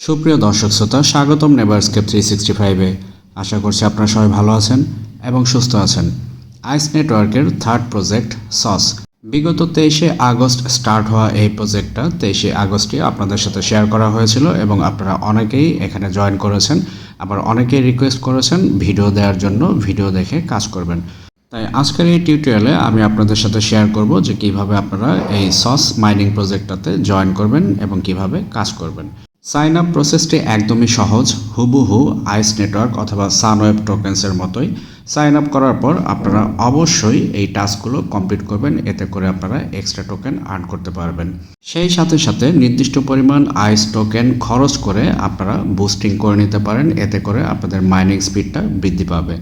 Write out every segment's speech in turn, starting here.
সুপ্রিয় দর্শক শ্রোতা, স্বাগতম নেভারস্কেপ থ্রি সিক্সটি ফাইভে আশা করছি আপনারা সবাই ভালো আছেন এবং সুস্থ আছেন। আইস নেটওয়ার্কের থার্ড প্রজেক্ট সস বিগত তেইশে আগস্ট স্টার্ট হওয়া এই প্রজেক্টটা তেইশে আগস্টে আপনাদের সাথে শেয়ার করা হয়েছিল এবং আপনারা অনেকেই এখানে জয়েন করেছেন। আবার অনেকেই রিকোয়েস্ট করেছেন ভিডিও দেওয়ার জন্য ভিডিও দেখে কাজ করবেন। তাই আজকের এই টিউটোরিয়ালে আমি আপনাদের সাথে শেয়ার করব যে কীভাবে আপনারা এই সস মাইনিং প্রজেক্টটাতে জয়েন করবেন এবং কীভাবে কাজ করবেন। সাইন আপ প্রসেসটি একদমই সহজ। হুবহু আইস নেটওয়ার্ক অথবা সানওয়েব টোকেন্সের মতোই। সাইন আপ করার পর আপনারা অবশ্যই এই টাস্কগুলো কমপ্লিট করবেন। এতে করে আপনারা এক্সট্রা টোকেন আর্ন করতে পারবেন। সেই সাথে সাথে নির্দিষ্ট পরিমাণ আইস টোকেন খরচ করে আপনারা বুস্টিং করে নিতে পারেন। এতে করে আপনাদের মাইনিং স্পিডটা বৃদ্ধি পাবে।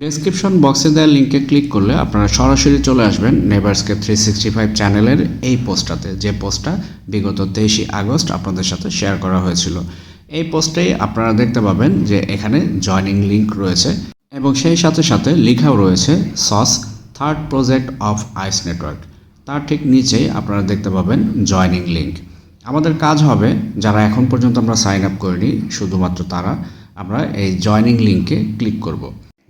ডেসক্রিপশন বক্সে দেওয়া লিঙ্কে ক্লিক করলে আপনারা সরাসরি চলে আসবেন নেভারস্কেপ থ্রি সিক্সটি ফাইভ চ্যানেলের এই পোস্টটাতে। যে পোস্টটা বিগত তেইশে আগস্ট আপনাদের সাথে শেয়ার করা হয়েছিল। এই পোস্টেই আপনারা দেখতে পাবেন যে এখানে জয়নিং লিঙ্ক রয়েছে এবং সেই সাথে সাথে লেখাও রয়েছে sauce third project of Ice network তার ঠিক নিচেই আপনারা দেখতে পাবেন জয়নিং লিঙ্ক আমাদের কাজ হবে, যারা এখন পর্যন্ত আমরা সাইন আপ করিনি, শুধুমাত্র তারা, আমরা এই জয়নিং লিঙ্কে ক্লিক করব।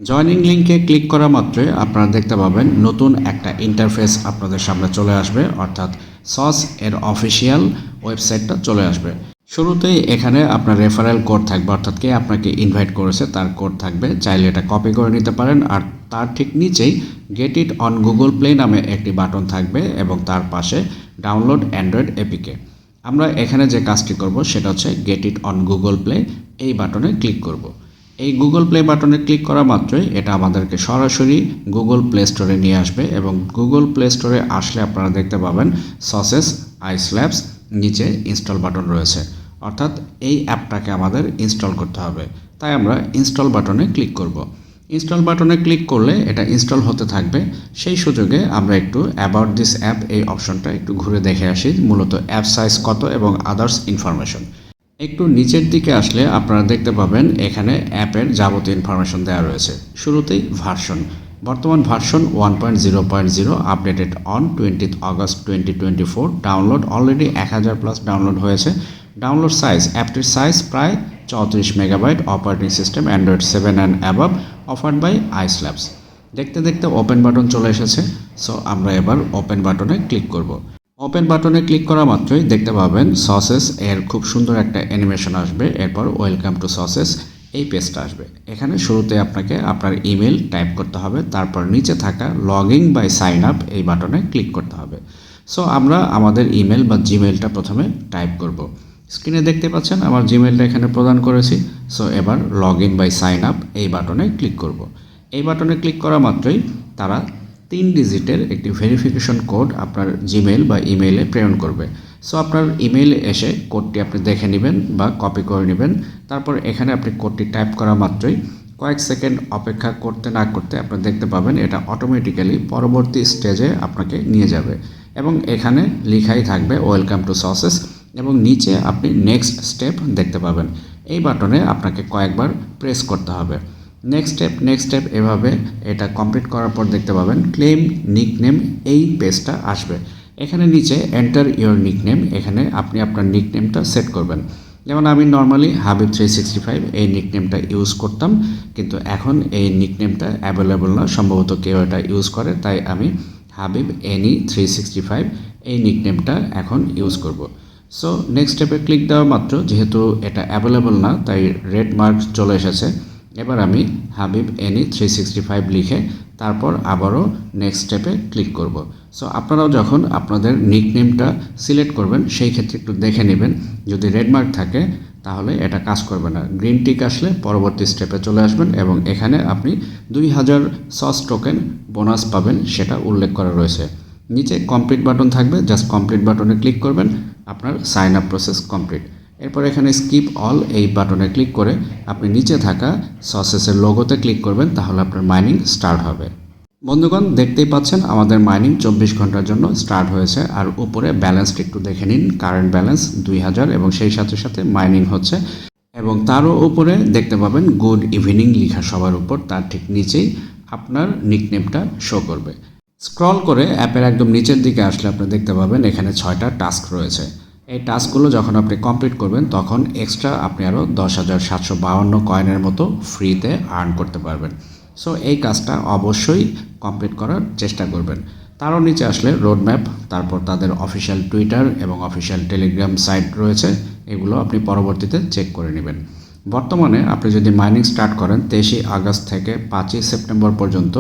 জয়নিং লিঙ্কে ক্লিক করা মাত্রই আপনারা দেখতে পাবেন নতুন একটা ইন্টারফেস আপনাদের সামনে চলে আসবে, অর্থাৎ সস এর অফিসিয়াল ওয়েবসাইটটা চলে আসবে। শুরুতেই এখানে আপনার রেফারেল কোড থাকবে, অর্থাৎ কে আপনাকে ইনভাইট করেছে তার কোড থাকবে। চাইলে এটা কপি করে নিতে পারেন, আর তার ঠিক নিচেই get it on Google Play নামে একটি বাটন থাকবে এবং তার পাশে ডাউনলোড অ্যান্ড্রয়েড এপিকে আমরা এখানে যে কাজটি করব সেটা হচ্ছে get it on Google Play এই বাটনে ক্লিক করব। এই গুগল প্লে বাটনে ক্লিক করা মাত্রই এটা আমাদেরকে সরাসরি গুগল প্লে স্টোরে নিয়ে আসবে এবং গুগল প্লে স্টোরে আসলে আপনারা দেখতে পাবেন সসেস আইস ল্যাবস নিচে ইনস্টল বাটন রয়েছে। অর্থাৎ এই অ্যাপটাকে আমাদের ইনস্টল করতে হবে। তাই আমরা ইনস্টল বাটনে ক্লিক করব। ইনস্টল বাটনে ক্লিক করলে এটা ইনস্টল হতে থাকবে। সেই সুযোগে আমরা একটু অ্যাবাউট দিস অ্যাপ এই অপশনটা একটু ঘুরে দেখে আসি। মূলত অ্যাপ সাইজ কত এবং আদার্স ইনফরমেশন একটু নিচের দিকে আসলে আপনারা দেখতে পাবেন, এখানে অ্যাপের যাবতীয় ইনফরমেশন দেওয়া রয়েছে। শুরুতেই ভার্সন বর্তমান version one point zero point zero updated on twentieth August twenty twenty four download already এক হাজার প্লাস ডাউনলোড হয়েছে। ডাউনলোড সাইজ অ্যাপটির সাইজ প্রায় চৌত্রিশ megabyte operating system Android seven and above offered by Ice Labs দেখতে দেখতে open button চলে এসেছে। সো আমরা এবার ওপেন বাটনে ক্লিক করব। ওপেন বাটনে ক্লিক করা মাত্রই দেখতে পাবেন সসেস এর খুব সুন্দর একটা অ্যানিমেশন আসবে। এরপর ওয়েলকাম টু সসেস এই পেজটা আসবে। এখানে শুরুতে আপনাকে আপনার ইমেল টাইপ করতে হবে, তারপর নিচে থাকা log in by sign up এই বাটনে ক্লিক করতে হবে। সো আমরা আমাদের ইমেল বা জিমেলটা প্রথমে টাইপ করব। স্ক্রিনে দেখতে পাচ্ছেন আমার জিমেলটা এখানে প্রদান করেছি। সো এবার log in by sign up এই বাটনে ক্লিক করব। এই বাটনে ক্লিক করা মাত্রই তারা তিন ডিজিটের একটি ভেরিফিকেশন কোড আপনার জিমেল বা ইমেইলে প্রেরণ করবে। সো আপনার ইমেইলে এসে কোডটি আপনি দেখে নেবেন বা কপি করে নেবেন। তারপর এখানে আপনি কোডটি টাইপ করা মাত্রই কয়েক সেকেন্ড অপেক্ষা করতে না করতে আপনি দেখতে পাবেন এটা অটোমেটিক্যালি পরবর্তী স্টেজে আপনাকে নিয়ে যাবে। এবং এখানে লেখাই থাকবে ওয়েলকাম টু সসেস এবং নিচে আপনি নেক্সট স্টেপ দেখতে পাবেন। এই বাটনে আপনাকে কয়েকবার প্রেস করতে হবে। নেক্সট স্টেপ নেক্সট স্টেপ এভাবে এটা কমপ্লিট করার পর দেখতে পাবেন ক্লেম নিকনেম এই পেজটা আসবে। এখানে নিচে এন্টার ইওর নিকনেম এখানে আপনি আপনার নিকনেমটা সেট করবেন। যেমন আমি normally Habib three sixty five এই নিকনেমটা ইউজ করতাম, কিন্তু এখন এই নিকনেমটা অ্যাভেলেবল না, সম্ভবত কেউ এটা ইউজ করে, তাই আমি Habib Ani three sixty five এই নিকনেমটা এখন ইউজ করব। সো নেক্সট স্টেপে ক্লিক দেওয়া মাত্র, যেহেতু এটা অ্যাভেলেবল না, তাই রেড মার্ক চলে এসেছে। এবার আমি Habib Ani three sixty five লিখে তারপর আবারও নেক্সট স্টেপে ক্লিক করব। সো আপনারাও যখন আপনাদের নিকনেমটা সিলেক্ট করবেন, সেই ক্ষেত্রে একটু দেখে নেবেন। যদি রেডমার্ক থাকে, তাহলে এটা কাজ করবে না। গ্রিন টিক আসলে পরবর্তী স্টেপে চলে আসবেন এবং এখানে আপনি দুই হাজার সস টোকেন বোনাস পাবেন, সেটা উল্লেখ করা রয়েছে। নিচে কমপ্লিট বাটন থাকবে জাস্ট কমপ্লিট বাটনে ক্লিক করবেন, আপনার সাইন আপ প্রসেস কমপ্লিট এরপর এখানে স্কিপ অল এই বাটনে ক্লিক করে আপনি নিচে থাকা সসেসের লোগোতে ক্লিক করবেন, তাহলে আপনার মাইনিং স্টার্ট হবে। বন্ধুগণ, দেখতেই পাচ্ছেন আমাদের মাইনিং চব্বিশ ঘণ্টার জন্য স্টার্ট হয়েছে। আর উপরে ব্যালেন্সটা একটু দেখে নিন কারেন্ট ব্যালেন্স দুই হাজার এবং সেই সাথে সাথে মাইনিং হচ্ছে। এবং তারও উপরে দেখতে পাবেন গুড ইভিনিং লেখা সবার উপর, তার ঠিক নিচেই আপনার নিকনেমটা শো করবে। স্ক্রল করে অ্যাপের একদম নিচের দিকে আসলে আপনি দেখতে পাবেন এখানে ছয়টা টাস্ক রয়েছে। এই টাস্কগুলো যখন আপনি কমপ্লিট করবেন, তখন এক্সট্রা আপনি আরও দশ হাজার সাতশো বাউন্ন কয়েনের মতো ফ্রিতে আর্ন করতে পারবেন। সো এই কাজটা অবশ্যই কমপ্লিট করার চেষ্টা করবেন। তারও নিচে আসলে রোড ম্যাপ তারপর তাদের অফিসিয়াল টুইটার এবং অফিসিয়াল টেলিগ্রাম সাইট রয়েছে, এগুলো আপনি পরবর্তীতে চেক করে নেবেন। বর্তমানে আপনি যদি মাইনিং স্টার্ট করেন, তেইশে আগস্ট থেকে পাঁচই সেপ্টেম্বর পর্যন্ত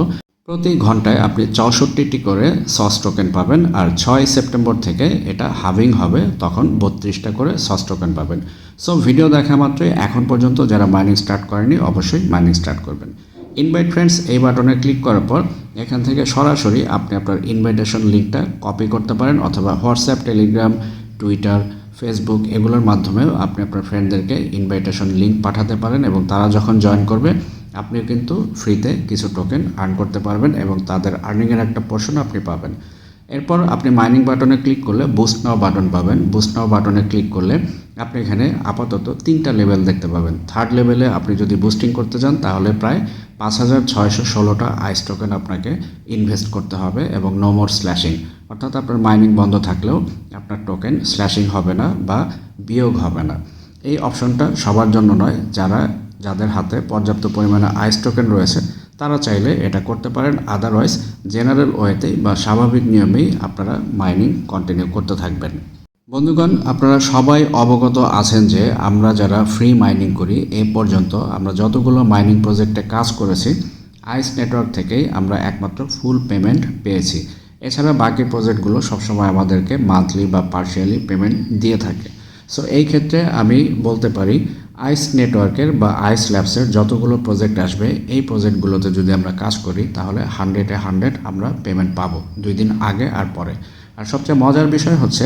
প্রতি ঘন্টায় আপনি চৌষট্টিটি করে সস টোকেন পাবেন আর ছয় সেপ্টেম্বর থেকে এটা হাভিং হবে, তখন বত্রিশটা করে সস টোকেন পাবেন। সো ভিডিও দেখা মাত্রই, এখন পর্যন্ত যারা মাইনিং স্টার্ট করেনি, অবশ্যই মাইনিং স্টার্ট করবেন। ইনভাইট ফ্রেন্ডস এই বাটনে ক্লিক করার পর এখান থেকে সরাসরি আপনি আপনার ইনভাইটেশন লিঙ্কটা কপি করতে পারেন অথবা হোয়াটসঅ্যাপ টেলিগ্রাম টুইটার ফেসবুক এগুলোর মাধ্যমেও আপনি আপনার ফ্রেন্ডদেরকে ইনভাইটেশন লিঙ্ক পাঠাতে পারেন এবং তারা যখন জয়েন করবে আপনিও কিন্তু ফ্রিতে কিছু টোকেন আর্ন করতে পারবেন এবং তাদের আর্নিংয়ের একটা পোর্শন আপনি পাবেন। এরপর আপনি মাইনিং বাটনে ক্লিক করলে বুস্ট নাও বাটন পাবেন। বুস্ট নাও বাটনে ক্লিক করলে আপনি এখানে আপাতত তিনটা লেভেল দেখতে পাবেন। থার্ড লেভেলে আপনি যদি বুস্টিং করতে চান, তাহলে প্রায় পাঁচ হাজার ছয়শো ষোলোটা আইস টোকেন আপনাকে ইনভেস্ট করতে হবে এবং নো মোর স্ল্যাশিং অর্থাৎ আপনার মাইনিং বন্ধ থাকলেও আপনার টোকেন স্ল্যাশিং হবে না বা বিয়োগ হবে না। এই অপশনটা সবার জন্য নয়, যারা যাদের হাতে পর্যাপ্ত পরিমাণে আইস টোকেন রয়েছে, তারা চাইলে এটা করতে পারেন। আদারওয়াইজ জেনারেল ওয়েতেই বা স্বাভাবিক নিয়মেই আপনারা মাইনিং কন্টিনিউ করতে থাকবেন। বন্ধুগণ, আপনারা সবাই অবগত আছেন যে আমরা যারা ফ্রি মাইনিং করি, এ পর্যন্ত আমরা যতগুলো মাইনিং প্রজেক্টে কাজ করেছি আইস নেটওয়ার্ক থেকেই আমরা একমাত্র ফুল পেমেন্ট পেয়েছি। এছাড়া বাকি প্রজেক্টগুলো সবসময় আমাদেরকে মান্থলি বা পার্শিয়ালি পেমেন্ট দিয়ে থাকে। সো এই ক্ষেত্রে আমি বলতে পারি আইস নেটওয়ার্কের বা আইস ল্যাবসের যতগুলো প্রজেক্ট আসবে, এই প্রজেক্টগুলোতে যদি আমরা কাজ করি, তাহলে হান্ড্রেডে হান্ড্রেড আমরা পেমেন্ট পাবো দুই দিন আগে আর পরে। আর সবচেয়ে মজার বিষয় হচ্ছে,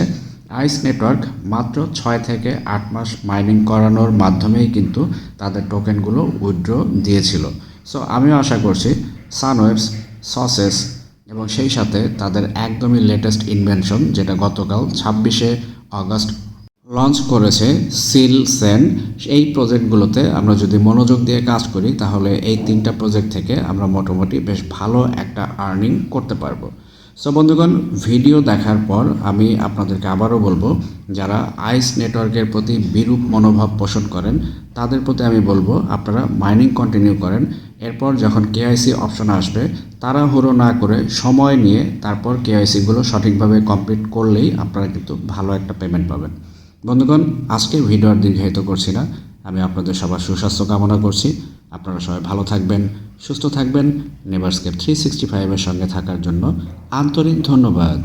আইস নেটওয়ার্ক মাত্র ছয় থেকে আট মাস মাইনিং করানোর মাধ্যমেই কিন্তু তাদের টোকেনগুলো উইথড্র দিয়েছিল। সো আমিও আশা করছি সানওয়েবস সসেস এবং সেই সাথে তাদের একদমই লেটেস্ট ইনভেনশন যেটা গতকাল ছাব্বিশে আগস্ট লঞ্চ করেছে সিল সেন এই প্রজেক্টগুলোতে আমরা যদি মনোযোগ দিয়ে কাজ করি, তাহলে এই তিনটা প্রজেক্ট থেকে আমরা মোটামুটি বেশ ভালো একটা আর্নিং করতে পারব। সো বন্ধুগণ ভিডিও দেখার পর আমি আপনাদেরকে আবারও বলব, যারা আইস নেটওয়ার্কের প্রতি বিরূপ মনোভাব পোষণ করেন, তাদের প্রতি আমি বলব, আপনারা মাইনিং কন্টিনিউ করেন। এরপর যখন কেআইসি অপশন আসবে তারা তাড়াহুড়ো না করে সময় নিয়ে তারপর কেআইসিগুলো সঠিকভাবে কমপ্লিট করলেই আপনারা কিন্তু ভালো একটা পেমেন্ট পাবেন। বন্ধুগণ, আজকের ভিডিও আর দীর্ঘায়িত করছি না। আমি আপনাদের সবার সুস্বাস্থ্য কামনা করছি। আপনারা সবাই ভালো থাকবেন, সুস্থ থাকবেন। নেভারস্কেপ থ্রি সিক্সটি ফাইভের সঙ্গে থাকার জন্য আন্তরিক ধন্যবাদ।